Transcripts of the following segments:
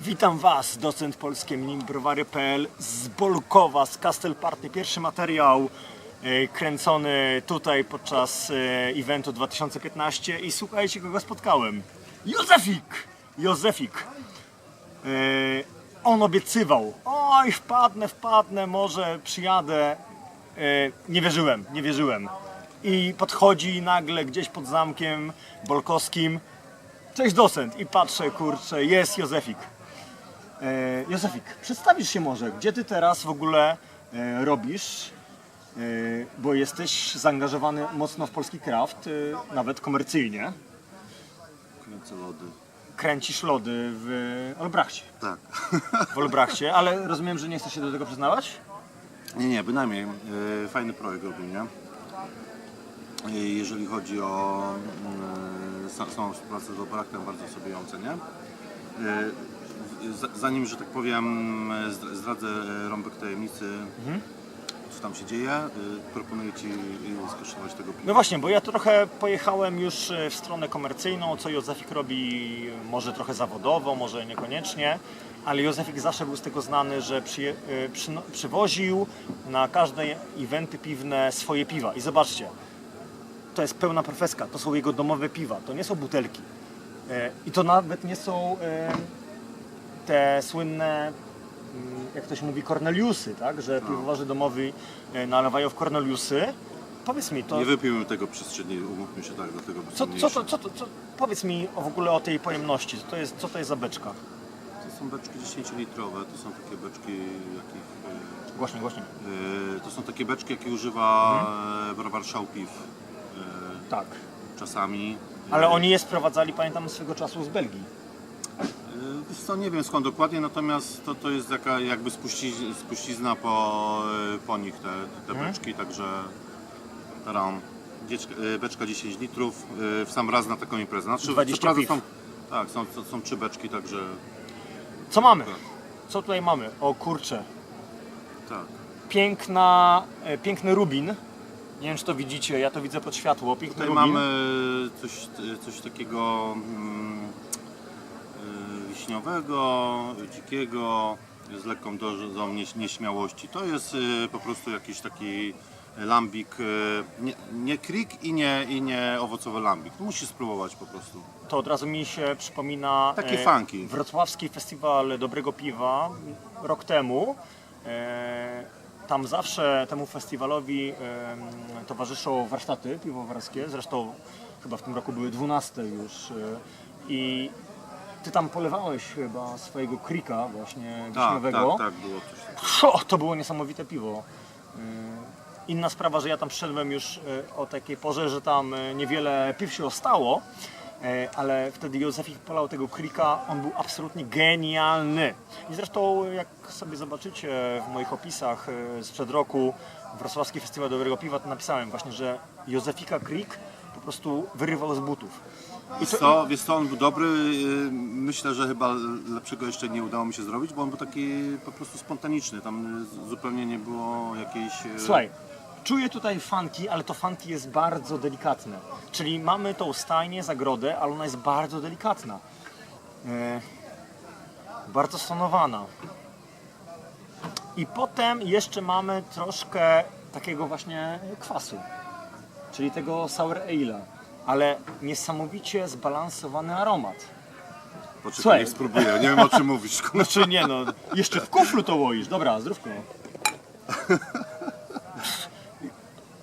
Witam Was, docent polskie minibrowary.pl z Bolkowa, z Castle Party. Pierwszy materiał e, kręcony tutaj podczas e, eventu 2015 i słuchajcie, kogo spotkałem. Józefik! Józefik. E, on obiecywał, oj wpadnę, wpadnę, może przyjadę. Nie wierzyłem, nie wierzyłem. I podchodzi nagle gdzieś pod zamkiem bolkowskim. Cześć docent. I patrzę, kurczę, jest Józefik. E, Józefik, przedstawisz się może, gdzie ty teraz w ogóle e, robisz, e, bo jesteś zaangażowany mocno w polski kraft, nawet komercyjnie. Kręcę lody. Kręcisz lody w Olbrachcie. Tak. W Olbrachcie, ale rozumiem, że nie chcesz się do tego przyznawać? Nie, nie, bynajmniej. Fajny projekt robimy. E, Jeżeli chodzi o mm, sa- samą współpracę z Operaktem, bardzo sobie ją cenię. E, Zanim, że tak powiem, zdra- zdradzę rąbek tajemnicy, co tam się dzieje, e, proponuję Ci e, skosztować tego piwa. No właśnie, bo ja trochę pojechałem już e, w stronę komercyjną, co Józefik robi może trochę zawodowo, może niekoniecznie, ale Józefik zawsze był z tego znany, że przyje, e, przyno, przywoził na każde eventy piwne swoje piwa. I zobaczcie, to jest pełna profeska, to są jego domowe piwa, to nie są butelki. E, I to nawet nie są e, te słynne, mm, jak ktoś mówi, Corneliusy, tak? Że piwowarzy domowi e, nalewają w Corneliusy. Powiedz mi, to Nie wypiłem tego przestrzeni, umówmy się tak, dlatego co, co, to, co, to, co, powiedz mi o w ogóle o tej pojemności, co to jest, co to jest za beczka? To są beczki 10-litrowe, to są takie beczki, jakich... e, Głośniej, głośniej. E, To są takie beczki, jakie używa mhm. browar Szałpiw Tak. czasami. Ale oni je sprowadzali, pamiętam, swego czasu z Belgii. E, Wiesz co, nie wiem skąd dokładnie, natomiast to, to jest jaka jakby spuści, spuścizna po, e, po nich te, te Mhm. beczki, także taram. Dzieczka, e, beczka 10 litrów w sam raz na taką imprezę. Znaczy, co 20 prawda piw. są, tak, są, są, są trzy beczki, także Co mamy? Co tutaj mamy? O kurczę. tak. Piękna, e, piękny rubin. Nie wiem, czy to widzicie, ja to widzę pod światło. Piękny Tutaj rubin. mamy coś, coś takiego mm, wiśniowego, dzikiego, z lekką dozą nieś- nieśmiałości. To jest y, po prostu jakiś taki lambik, y, nie, nie krik i nie, i nie owocowy lambik. Musisz spróbować po prostu. To od razu mi się przypomina Takie funky. Wrocławski Festiwal Dobrego Piwa rok temu. E, tam zawsze temu festiwalowi e, towarzyszą warsztaty piwowarskie, zresztą chyba w tym roku były 12 już. E, I ty tam polewałeś chyba swojego krika właśnie Tak, wiśniowego. tak, tak, było coś takiego. To było niesamowite piwo. Yy, Inna sprawa, że ja tam wszedłem już yy, o takiej porze, że tam yy, niewiele piw się ostało, ale wtedy Józefik polał tego krika, on był absolutnie genialny. I zresztą jak sobie zobaczycie w moich opisach sprzed roku Wrocławski Festiwal Dobrego Piwa, to napisałem właśnie, że Józefika Krik po prostu wyrywał z butów. Wiesz co, wiesz co, on był dobry, y, myślę, że chyba lepszego jeszcze nie udało mi się zrobić, bo on był taki po prostu spontaniczny, tam zupełnie nie było jakiejś... y, Słuchaj, czuję tutaj fanki, ale to fanki jest bardzo delikatne. Czyli mamy tą stajnię, zagrodę, ale ona jest bardzo delikatna. E, bardzo stonowana. I potem jeszcze mamy troszkę takiego właśnie kwasu, czyli tego sour ale'a, ale niesamowicie zbalansowany aromat. Poczekaj, Słuchaj. niech spróbuję, nie wiem o czym mówisz. kurwa. Znaczy nie no, jeszcze w kuflu to łoisz. Dobra, zdrówko.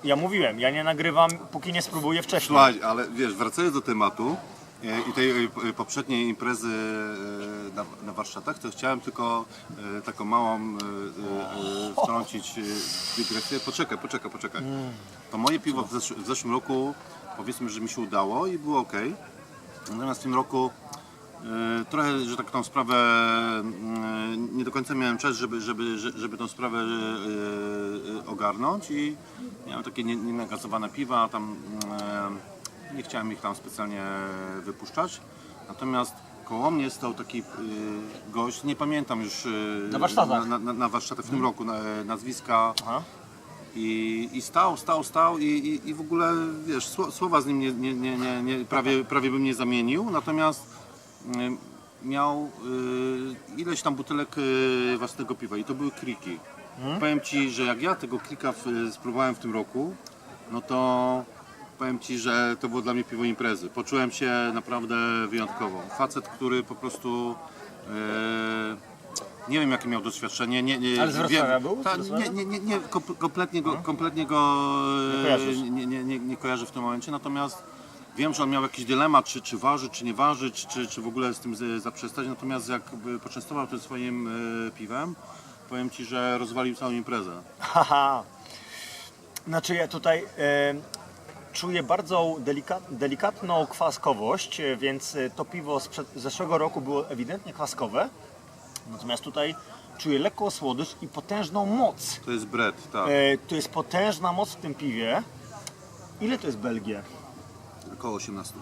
Ja mówiłem, ja nie nagrywam, póki nie spróbuję wcześniej. Słuchaj, ale wiesz, wracając do tematu e, i tej e, poprzedniej imprezy e, na, na warsztatach, to chciałem tylko e, taką małą e, e, e, wtrącić e, dygresję. Poczekaj, poczekaj, poczekaj. To moje piwo w, zesz- w zeszłym roku, powiedzmy, że mi się udało i było ok. Natomiast w tym roku e, trochę, że tak tą sprawę mm, nie do końca miałem czas, żeby, żeby, że- żeby tą sprawę e, ogarnąć i miałem takie nie- nienagazowane piwa, tam e, nie chciałem ich tam specjalnie wypuszczać. Natomiast koło mnie stał taki e, gość, nie pamiętam już e, Na warsztatach. na, na, na warsztatach w tym roku na, nazwiska Aha. I, i stał, stał, stał i, i, i w ogóle wiesz, sło- słowa z nim nie, nie, nie, nie, nie, prawie, prawie bym nie zamienił, natomiast mm, miał y, ileś tam butelek y, własnego piwa i to były kriki. Powiem Ci, że jak ja tego krika w, spróbowałem w tym roku, no to powiem Ci, że to było dla mnie piwo imprezy. Poczułem się naprawdę wyjątkowo. Facet, który po prostu y, nie wiem jakie miał doświadczenie. Nie, nie, Ale z Wrocławia był? Z Ta, Wrocławia? nie, nie, nie, nie kom- kompletnie go, kompletnie go Nie e, nie, nie, nie, nie kojarzę w tym momencie, natomiast wiem, że on miał jakiś dylemat, czy, czy ważyć, czy nie ważyć, czy, czy w ogóle z tym z- zaprzestać, natomiast jakby poczęstował tym swoim e, piwem, powiem Ci, że rozwalił całą imprezę. Haha. Znaczy ja tutaj e, czuję bardzo delika, delikatną kwaskowość, e, więc e, to piwo sprzed zeszłego roku było ewidentnie kwaskowe. Natomiast tutaj czuję lekką słodycz i potężną moc. To jest Brett, tak, E, to jest potężna moc w tym piwie. Ile to jest Belgia? około 18.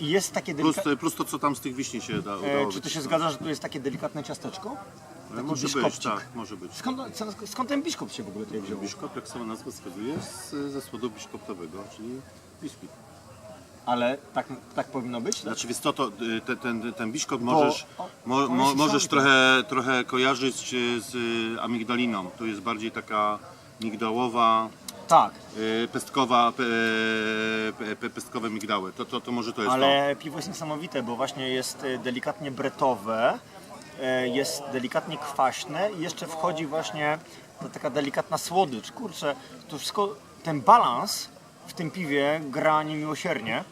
I jest takie Plus, delikatne... plus to, co tam z tych wiśni się da, udało E, czy to się zgadza, że tu jest takie delikatne ciasteczko? Taki Może być, biszkopcik. tak, może być. Skąd, skąd ten biszkopt się w ogóle tutaj wziął? Biszkop, jak sama nazwa wskazuje, z, ze słodu biszkoptowego, czyli whisky. Ale tak, tak powinno być? Tak? Znaczy wiesz co, to, y, te, ten, ten biszkop możesz, o, mo, mo, możesz trochę, trochę kojarzyć y, z y, amigdaliną. To jest bardziej taka migdałowa, Tak, pestkowa, pe, pe, pe, pestkowe migdały. To, to, to może to jest ale piwo jest niesamowite, bo właśnie jest delikatnie bretowe, jest delikatnie kwaśne i jeszcze wchodzi właśnie ta taka delikatna słodycz. Kurczę, to wszystko, ten balans w tym piwie gra niemiłosiernie.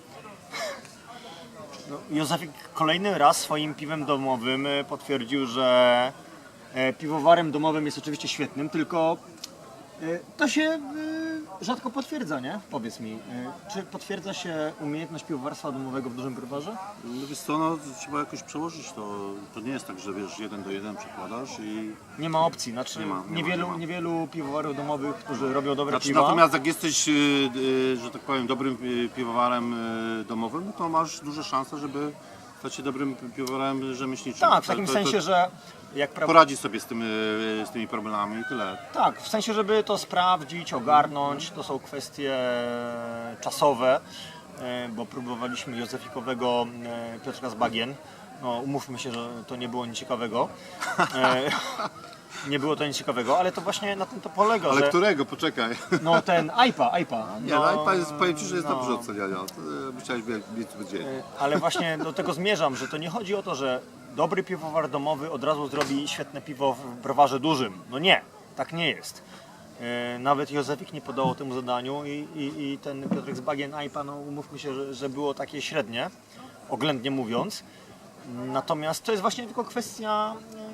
No, Józefik kolejny raz swoim piwem domowym e, potwierdził, że e, piwowarem domowym jest oczywiście świetnym, tylko e, to się rzadko potwierdza, nie? Powiedz mi, e, czy potwierdza się umiejętność piwowarstwa domowego w dużym browarze? No wiesz co, no, trzeba jakoś przełożyć to. To nie jest tak, że wiesz, jeden do jeden przekładasz i... Nie ma opcji, znaczy Nie ma, nie ma, niewielu, nie ma. niewielu piwowarów domowych, którzy robią dobre Znaczy, piwa. natomiast jak jesteś, y, y, że tak powiem, dobrym y, piwowarem y, domowym, to masz duże szanse, żeby stać się dobrym piwowarem rzemieślniczym. tak, w takim to- sensie, to że jak pra... Poradzi sobie z, tym, y, z tymi problemami i tyle. Tak, w sensie, żeby to sprawdzić, ogarnąć, to są kwestie czasowe, e, bo próbowaliśmy Józefikowego e, Piotrka z Bagien. No, umówmy się, że to nie było nic ciekawego. E, Nie było to nic ciekawego, ale to właśnie na tym to polega, Ale że którego? Poczekaj. no ten AIPA, AIPA. Nie, no, no, i powiem, powiem Ci, że jest no. dobrze oceniania. To, e, Musiałeś mieć mieć nadzieję. Ale właśnie do tego zmierzam, że to nie chodzi o to, że dobry piwowar domowy od razu zrobi świetne piwo w browarze dużym. No nie, tak nie jest. E, Nawet Józefik nie podało temu zadaniu i, i, i ten Piotrek z Bagien Ajpa, no umówmy się, że, że było takie średnie, oględnie mówiąc. Natomiast to jest właśnie tylko kwestia e,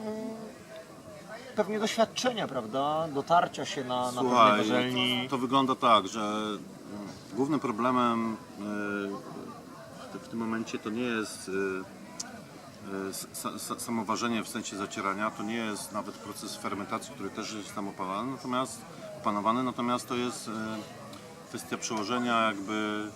pewnie doświadczenia, prawda? Dotarcia się na, na pewnej Słuchaj, to, to wygląda tak, że głównym problemem e, w- tym momencie to nie jest sa- sa- samoważenie w sensie zacierania, to nie jest nawet proces fermentacji, który też jest tam opanowany, natomiast, opanowany, natomiast to jest kwestia przełożenia jakby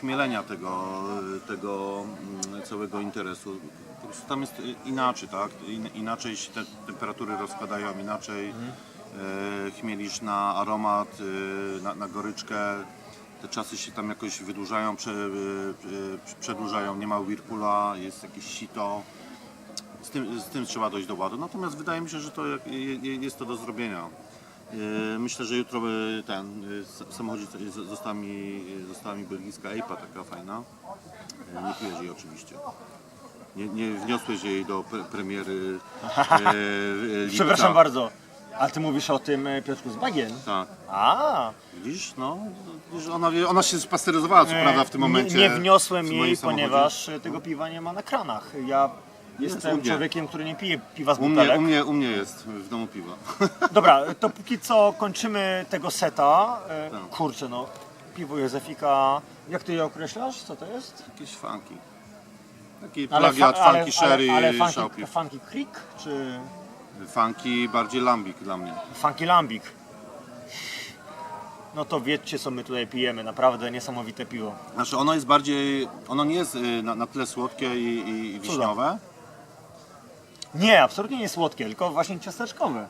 chmielenia tego, tego mm, całego interesu. Po prostu tam jest inaczej, tak? In, inaczej się te temperatury rozkładają, inaczej e, chmielisz na aromat, na, na goryczkę. Te czasy się tam jakoś wydłużają, prze, przedłużają, nie ma whirlpoola, jest jakieś sito. Z tym, z tym trzeba dojść do ładu. Natomiast wydaje mi się, że to jest to do zrobienia. E, Myślę, że jutro e, ten e, s- w samochodzie została mi, została mi belgijska taka fajna. Nie pijesz jej oczywiście. Nie, nie wniosłeś jej do pre premiery e. Przepraszam bardzo, a ty mówisz o tym Piotrku z Bagien? Tak. A, Widzisz, no, widzisz, ona, ona się spasteryzowała, co prawda, w tym momencie. Nie, nie wniosłem jej, samochodzie. ponieważ tego piwa nie ma na kranach. Ja jestem u mnie. człowiekiem, który nie pije piwa z U mnie, butelek. u, mnie, u mnie jest w domu piwa. Dobra, to póki co kończymy tego seta. E, Tak. Kurczę, no, piwo Józefika. Jak ty je określasz? Co to jest? Jakieś funky. Taki fa- plagiat ale, funky sherry ale, ale funky, funky Creek czy Funky bardziej lambik dla mnie. Funky Lambik? No to wiedzcie, co my tutaj pijemy. Naprawdę niesamowite piwo. Znaczy ono jest bardziej, ono nie jest y, na, na tyle słodkie i, i, i wiśniowe. Nie, absolutnie nie słodkie, tylko właśnie ciasteczkowe.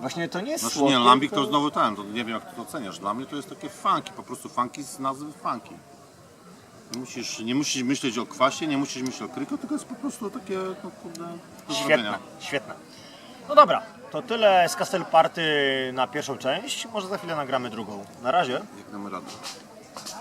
Właśnie to nie jest Znaczy słodkie. nie, lambik to znowu ten, to nie wiem jak to oceniasz. Dla mnie to jest takie funky, po prostu funky z nazwy funky. Nie musisz, nie musisz myśleć o kwasie, nie musisz myśleć o kryku, tylko jest po prostu takie, no kurde, do Świetne, zrobienia. świetne. No dobra, to tyle z Castle Party na pierwszą część. Może za chwilę nagramy drugą. Na razie. Jak damy radę.